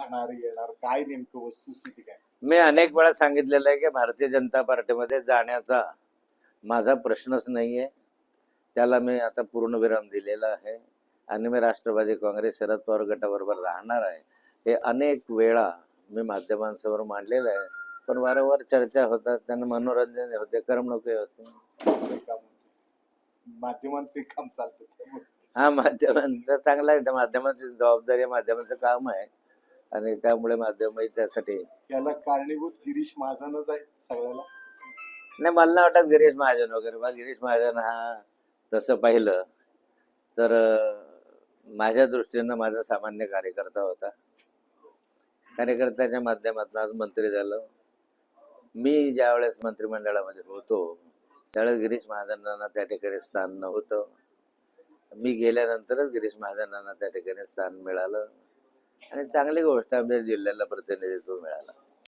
जाणार येणार काय नेमकं वस्तुस्थिती काय? मी अनेक वेळा सांगितलेलं आहे की भारतीय जनता पार्टीमध्ये जाण्याचा माझा प्रश्नच नाही आहे त्याला मी आता पूर्णविराम दिलेला आहे. आणि मी राष्ट्रवादी काँग्रेस शरद पवार गटाबरोबर राहणार आहे. हे अनेक वेळा मी माध्यमांसमोर मांडलेलं आहे. पण वारंवार चर्चा होतात. त्यांना मनोरंजन होते करमणुकी होते. माध्यमांचे काम चालतं हा माध्यमांचं चांगलं आहे. माध्यमांची जबाबदारी माध्यमाचं काम आहे. आणि त्यामुळे माध्यम त्यासाठी याला कारणीभूत गिरीश महाजनच आहे सगळ्याला. नाही मला नाही वाटत गिरीश महाजन वगैरे. मग गिरीश महाजन हा तसं पाहिलं तर माझ्या दृष्टीनं माझा सामान्य कार्यकर्ता होता. कार्यकर्त्याच्या माध्यमातून आज मंत्री झालं. मी ज्यावेळेस मंत्रिमंडळामध्ये होतो त्यावेळेस गिरीश महाजनांना त्या ठिकाणी स्थान नव्हतं. मी गेल्यानंतरच गिरीश महाजनांना त्या ठिकाणी स्थान मिळालं. आणि चांगली गोष्ट आमच्या जिल्ह्याला प्रतिनिधित्व मिळालं.